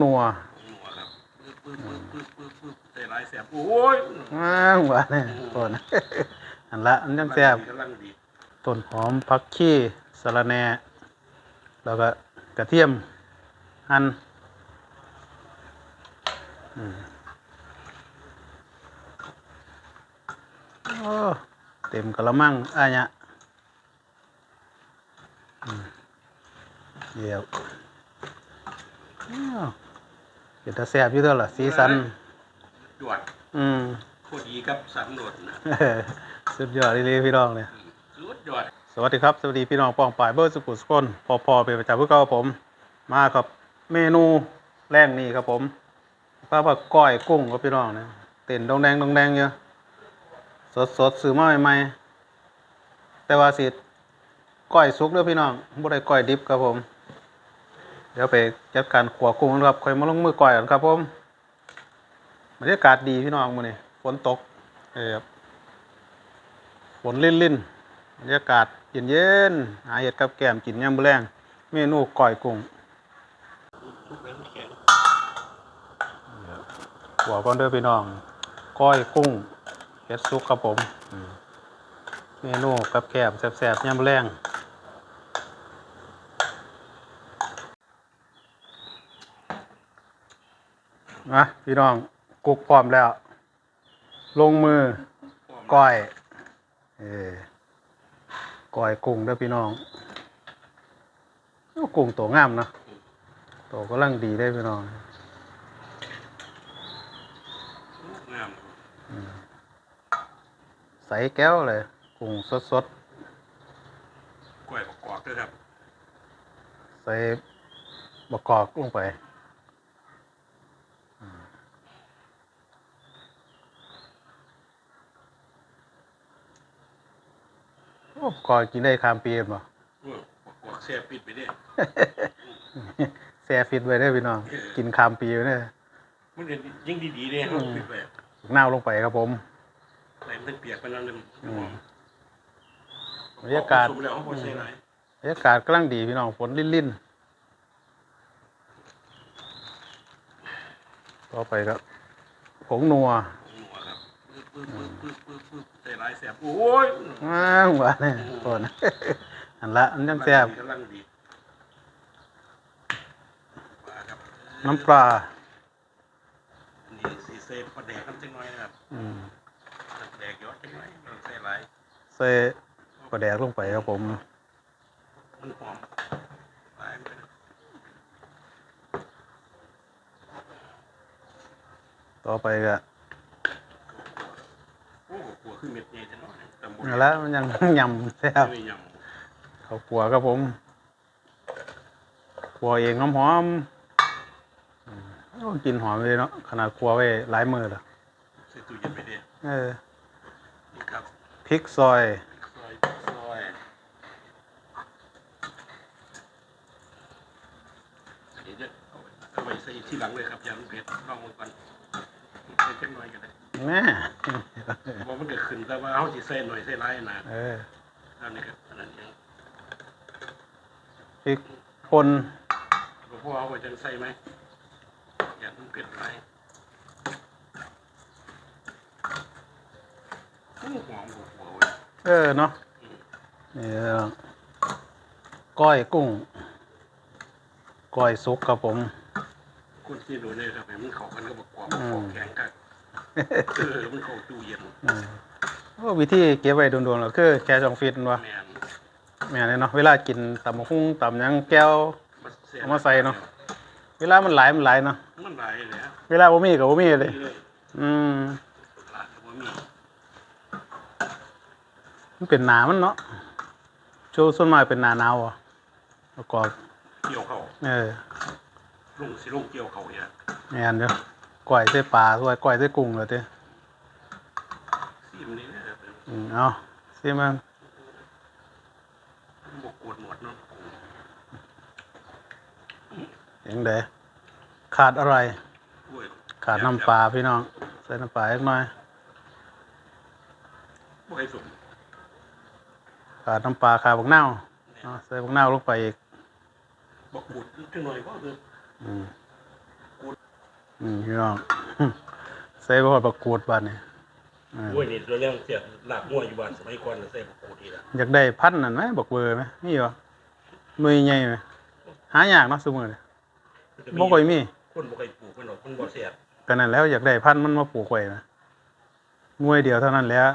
นัวหัวครับปึ๊บปึ๊บปึ๊บปึ๊บปึ๊บใส่ลายแสบโอ้ยอ้าวหวานเนี่ยต้นอันละอันยังแซ่บกำลังดีต้นหอมผักชีสะระแหน่แล้วก็กระเทียมหั่นอืมโอ้เต็มกะละมังอะเนี่ยอืมเดี๋ยวอ้าว เห็นแตาแซ่บอยู่เด้อล่ะสีสันจวดอืมโคตรดีครับสันโดดนะสุดยอดเลยพี่น้องเนี่ยสุดยอดสวัสดีครับ สวัสดีพี่น้องปองป่ายเบอร์สกุลสกลพอพอเป็นประจำเพื่อเก่าผม มากับเมนูแรงนี่ครับผมป้าบักก้อยกุ้งครับพี่น้องเนี่ยเต้นดองแดงดองแดงเยอะสดสดๆซื้อมาใหม่ๆแต่ว่าสิก้อยสุกเด้อพี่น้องบ่ได้ก้อยดิบครับผม เดี๋ยวไปจัดการขัวกุ้งกันครับค่อยมาลงมือก้อยกันครับผมบรรยากาศดีพี่น้องมื้อนี้ฝนตกเออครับฝนลิ่นๆบรรยากาศเย็นๆหาเห็ดกับแก้มกินยามมื้อแรงเมนูก้อยกุ้งหัวก่อนเด้อพี่น้องก้อยกุ้งเห็ดซุกครับผมเมนูกับแก้มแซ่บๆยามมื้อแรง นะพี่น้องกุกพร้อมแล้ว ลงมือก้อยเออก้อยกุ้งเด้อพี่น้องโอ้กุ้งตัวงามเนาะตัวกำลังดีได้อพี่น้องงามใส่แก้วเลยกุ้งสดสดกล้วยกรอบๆด้วยครับๆใส่บกกอกลงไปอืมโอ้กอยกินได้คามปีนบ่โอ้ยกรอบๆแซ่บปิดไปเนี่ยแซ่ฟิตไว้ได้อพี่น้อง กินคามปีไว้เนี่ยมันเด็ดยิ่งดีๆเนี่ยปิดไปเน่าวลงไปครับผมใส่มันเปียกไปนั่นเลยอืมบรรยากาศ สุกแล้วเขาพอใส่ไรบรรยากาศกำลังดีพี่น้องฝนลิ่นๆต่อไปครับผงนัวหัวครับ ปึ๊บปึ๊บปึ๊บปึ๊บปึ๊บใส่ลายแสบโอ้ยอ้าวหวเนี่ยต้นอันละอันยังแซ่บกำลังดีมาครับน้ำปลาอันี่สีเซฟประแดกกันจังหน่อยนะครับอืมประแดกยอดจังหน่อยเราใส่ไรใส่ปลาแดกลงไปครับผมมันหอมลายมันต่อไปก็ อ้โหกลัวขึ้นเม็ดใหญ่จังหน่อยตำบลอันละมันยัง ยำแซ่บไม่ยเขาวขัวครับผมขัวเองหอมๆอืมโอ้กินหอมเลยเนาะขนาดขัวไว้หลายมือและำใส่ตู้เย็นไปเด้เออนี่ครับพริกซอย ซอยซอยเดี๋ยวจะเอาไว้เอาไว้ใส่ที่หลังเลยครับอย่ามันเผ็ดลองมันก่อนใส่จังหน่อยก็ได้ แม่เพราะมันก็ขึ้นแต่ว่าเขาสิใส่หน่อยใส่หลายนะเอออันนี้ครับอันนั้นเองพริกป่นเพราะว่าเขาไปจังใส่ไหมอย่ามันเผ็ดหลายโอ้หอมหัวหัวเว้ยเออเนาะนี่เนาะก้อยกุ้ง ก้อยซุกครับผมคนที่ดูเนี่ยครับมันเข้ากันก็บอกความอืมแข็งกัน เออมันเข้าตู้เย็นอืมโอ้วิธีเก็บไว้โดนๆก็คือแค่สองฟิตวะแมนแม่นเลยเนาะเวลากินตำบักหุ่งตำหยังแก้ว สียเอามาใส่เนาะ เวลามันหลายมันหลายเนาะมันหลายเลยฮะเวลาบ่มีก็บ่มีเลย นี่เลยอืมหลายก็บ่มีมันเป็นหนามันเนาะช่วงส่วนมากเป็นหนาหนาวอะแล้วก็เกี่ยวเขาเออลงสิลงเกี่ยวเขาเนี่ยแม่นเด้อ ก้อยใส่ปลาด้วยก้อยใส่กุ้งเลยเด้อซีมนี่นะครับอืมเอาสิมันบกกวดหมดเนาะยังไดขาดอะไรโอ้ยขาดน้ำปลาพี่น้อง ใส่น้ำปลาอีกหน่อยบ่ให้สมขาดน้ำปลาขาดบักนาวเอาใส่บักนาวลงไปอีกบกกวดจังหน่อยก็คืออืม อืมพี่น้อง ใส่บอดประกวดบานนี่อ่าโอ้ยนี่ตัวเรื่องเสียหลักมั่วอยู่บ้านสมัยก่อนน่ะใส่บุกโคดีละอยากได้พันธุ์นั่นไหมบอกเบอร์ไหมมีเหรอหน่วยใหญ่ไหมหายากเนาะสมือนี่มันจะบ่ค่อยมีคนบ่ค่อยปลูกมันหรอกมันบ่เสียบกันนั่นแล้วอยากได้พันธุ์มันมาปลูกไว้นะหน่วยเดียวเท่านั้นแหล้ว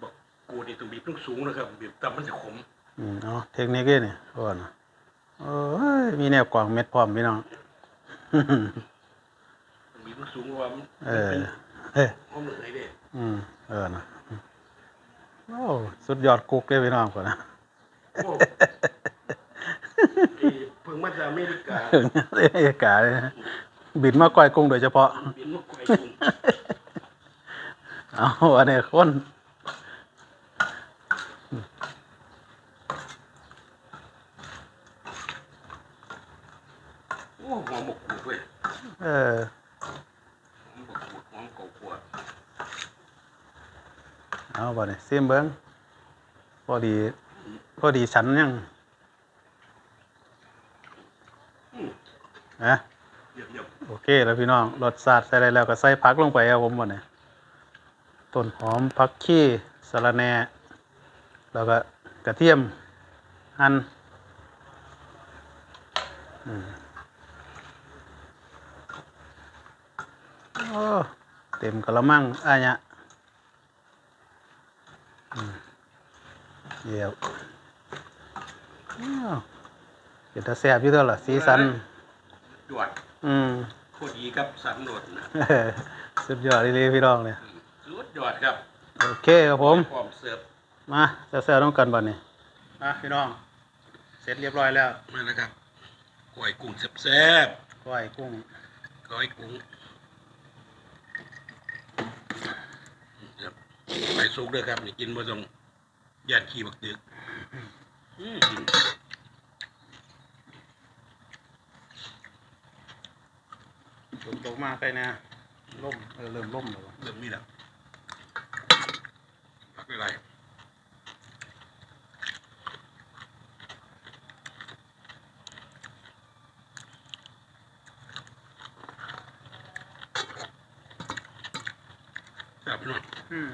บอกกูนี่ต้องบีบต้องสูงนะครับบีบต่ำมันจะขม อืมเอาเทคนิคเด้นี่ก่อนนะโอ้ยมีแนวกวางเม็ดพร้อมพี่น้องต้องบีบต้องสูงเพราะว่ามันเออเฮ้ยมันเหมือนไอ้เด้อืมเออนะโอ้สุดยอดกุ๊กเลยพี่น้องก่อนนะโอ้ไอ้เพิ่งมาจากอเมริกาถึงเอกกาเลยนะบินมาก้อยกุ้งโดยเฉพาะ บินมาไกลกรุงเอาอันนี้คน โอ้หอมบกกูดเว้ย เออเอาบ่เนี่ยซิมเบิ้งพอดีพอดีฉันยังนะโอเคแล้วพี่น้องรสชาติใส่ได้แล้วก็ใส่ผักลงไปครับผมบ่เนี่ยต้นหอมผักชีสะระแหน่แล้วก็กระเทียมหั่นอืมโอ้ เต็มกระมังอะเนี่ยเดี๋ยวเดี๋ยวจะแซ่บอยู่ตัวละสีสันจวดอืมโคตรดีครับสันโดดนะสุดยอดเลยพี่น้องเนี่ยสุดยอดครับ โอเคครับผมพร้อมเสิร์ฟมาแซ่บๆต้องกันบัดนี้มาพี่น้อง เสร็จเรียบร้อยแล้วมาแล้วครับก้อยกุ้งแซ่บก้อยกุ้งๆก้อยกุ้งครับ ไปสุกเด้อครับนี่กินบ่ต้องย่านขี้บักตึกอืมฝนตกมาใกล้นะล่มเออเริ่มล่มแล้ววะเริ่มมีแล้วพักอะไรครับพี่น้องอืม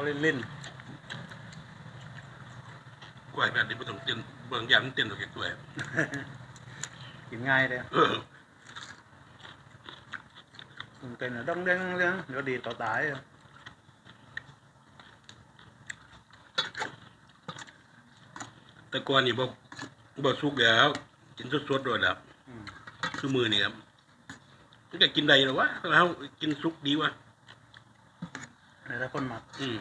เขาเล่นเล่นกล้วยแบบนี้ไม่ต้องเต้นเบิ่งยามมันเต้นดอกแก่กล้วยๆกินง่ายเลยเออมันเป็นอะดองเด้งเรื่องเดี๋ยวดีต่อตายอะแต่ก่อนนี่บ่บ่สุกแล้วกินสดๆโดยแล้วอืมคือมือนี่ครับมันจะกินได้หรอวะเรากินสุกดีวะ ในถ้าคนหมักอืม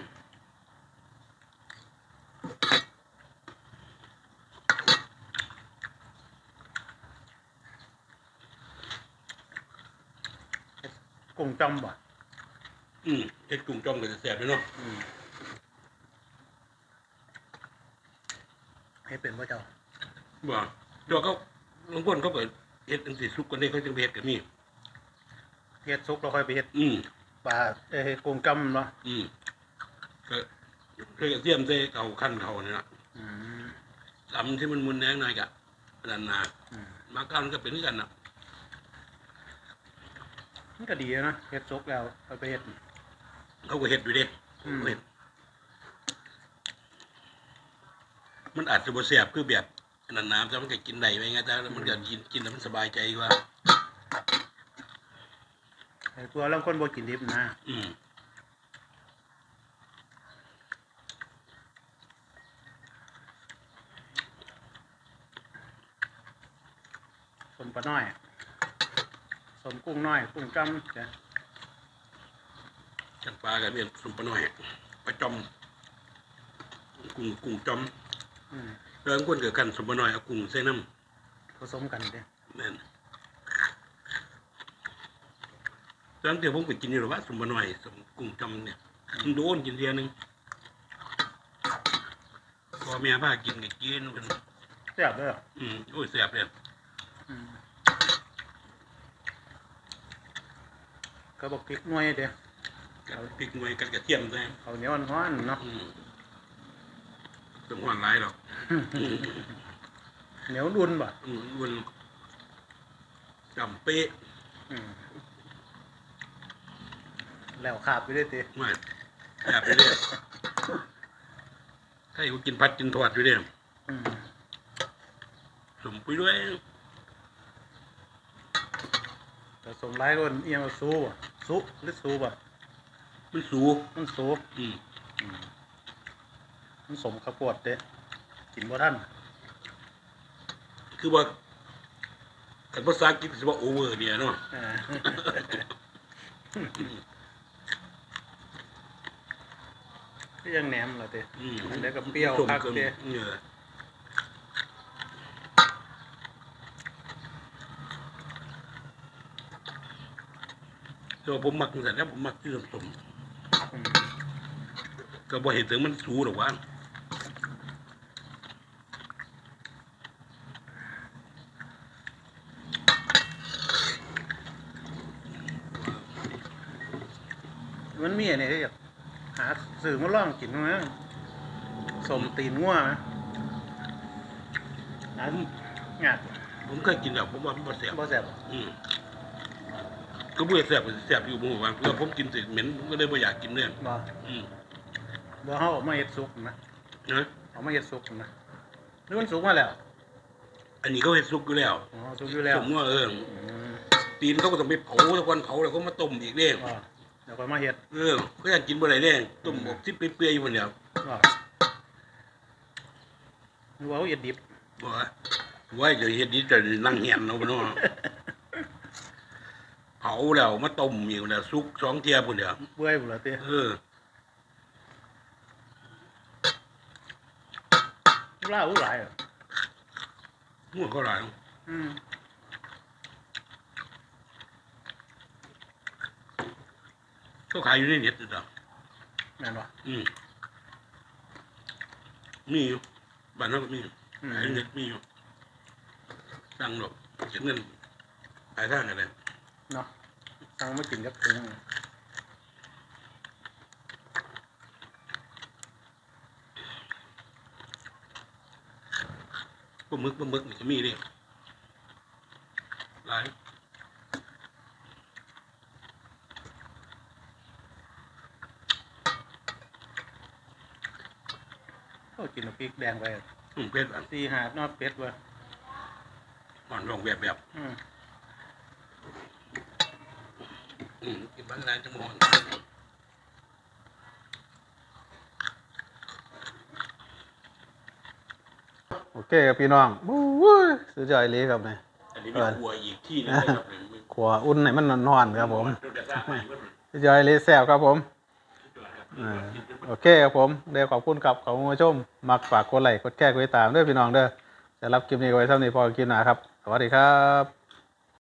กุ้งจอมบ่อืมเฮ็ดกุ้งจ้อมก็จะแซ่บด้วยเนาะอืมให้เป็นว่าเจ้าบ่ดอกเขาบางคนเขาก็เฮ็ดจังซี่สุกกันได้เขาจึงไปเฮ็ดกันนี่เฮ็ดซุปเราค่อยไปเฮ็ดอืม ปลาเอ้ยกุ้งจอมเนาะอืมก็เคยเทียมใส่เขาคั่นเขานี่ล่ะอืมตำที่มันมุนแหนงหน่อยกะนั่นน่ะอืมมากันก็เป็นคือกันน่ะมันก็ดีนะเฮ็ดซุปแล้วค่อยไปเฮ็ด เขาก็เฮ็ดอยู่เด้อืมเขาก็เฮ็ดมันอาจจะบ่แซ่บคือแบบอันนั้นน้ำแต่มันก็กินได้ไว้ไงแต่มันก็กินกินแล้วมันสบายใจกว่าไอ้ตัวเรื่องคนบ่กินดิบนะอืมสมปลาน้อยสมกุ้งน้อย กุ้งจอมจ้ะจันปลากับเมียนสุมปลาน้อยปลาจอมกุ้งกุ้งจอมอืมเรื่องคนเกิดกันสุมปลาน้อยเอากุ้งใส่น้ผสมกันเด้ำนั่น ตอนเดี๋ยวผมไปกินอยู่หรอว่าสุมปลาน้อยสมกุ้งจอมเนี่ยมันโดนกินเดียวหนึงพอเมียพากินก็กินกันแซ่บเลยเหรออืมโอ้ยแซ่บเลยอืมก็บอกพริกหน่วยเดียวกับพริกหน่วยกับกระเทียมด้วยเขาวเหนียวร้อนๆเนาะอืมต้องหวานหลายหรอกเหนียวดุนบ่อืมมันจำเป๊ะอืม แล้วขาบไปด้วยตีไม่แซ่บไปเรื่อยใครก็กินพัดกินทอดอยู่เนี่ยอืมสมไปด้วยแต่สมร้ายก็เอียงว่าซูบ่ซุหรือซูบ่มันสูมันซูอืมอืมมันสมข้าวโพดเด้กินบ่ท่านคือว่ากันภาษาอังกฤษสิว่าโอเวอร์เนี่ยเนาะ อ่า ก็ยังแหนมเหรอเต้อืมอันเดียวกับเปรี้ยวส้มคักกับเด้เนี่ยแต่ว่าผมมักแต่แล้วผมมักที่สมอืมก็บ่เห็นถึงมันสูหรอกว่า มันมีอะไรที่อยาก หาสื่อมาล่องกินมั้งสมตีนง่วไหมหาหยาดผมเคยกินแล้วผมว่ามันบ่แซ่บบ่แซ่บอืมก็บ่แซ่บก็แซ่บอยู่หมู่ว่าเพื่อผมกินเสร็จเหม็นผมก็เลยบ่อยากกินเลยบ่อืมบ่เฮาเออกมาเฮ็ดสุกนะนะเอามาเฮ็ดสุกนะหรือมันสุกมาแล้ว อันนี้เขาเฮ็ดซุกอยู่แล้วอ๋อสุกอยู่แล้วผมว่าเอออืมตีนเขาก็ต้องไปเผาตะวันเผาแล้วก็มาต้มอีกเด้บ่เดี๋ยวค่อยมาเฮ็ดเออเขาอยากกินบ่ได้เด้ต้มอบสิเปื่อยๆอยู่พุ่นเดียวบ่หรือว่าเอาเฮ็ดดิบบ่ว่าว่าจะเฮ็ดดีจะนั่งเหียนเอาบ่เนาะเผาแล้วมาต้มอีกแล้วซุกสองเที่ยพุ่นเดียวเปื่อยพุ่นล่ะเต้เออลาวหลายอะมั่วเขาหลายอืม เขาขายอยู่ในเน็ตจ้ะแม่นบ่อืมมีอยู่บ้านเราก็มีอืมขายในเน็ตมีอยู่สั่งหรอกเก็บเงินปลายทางกันเลยเนาะสั่งมากินกับถุงปลาหมึกปลาหมึกนี่ก็มีเดิหลาย ก็กินกับพริกแดงไปอืมเป็ดอันตีหาดนอดเป็ดเว้ยอ่อนรองแบบแบบอืมอืมกินบ้านนายจังหวะโอเคครับพี่น้องบู๊ยสุดยอดเลยครับเนี่ยอันนี้มีหัวอีกที่หนึงนะครับเนี่ยมันขัวอุ่นให้มันนอนๆครับผมดูกระซ่าไปว่ามันสุดยอดเลยแซ่บครับผมตัวครับอ่า โอเคครับผมเดี๋ยวขอบคุณครับขอบคุณผู้ชม มักฝากกดไลค์กดแชร์กดติดตามด้วยพี่น้องเด้อสำหรับคลิปนี้ก็ไว้เท่านี้พอกินนาครับ สวัสดีครับ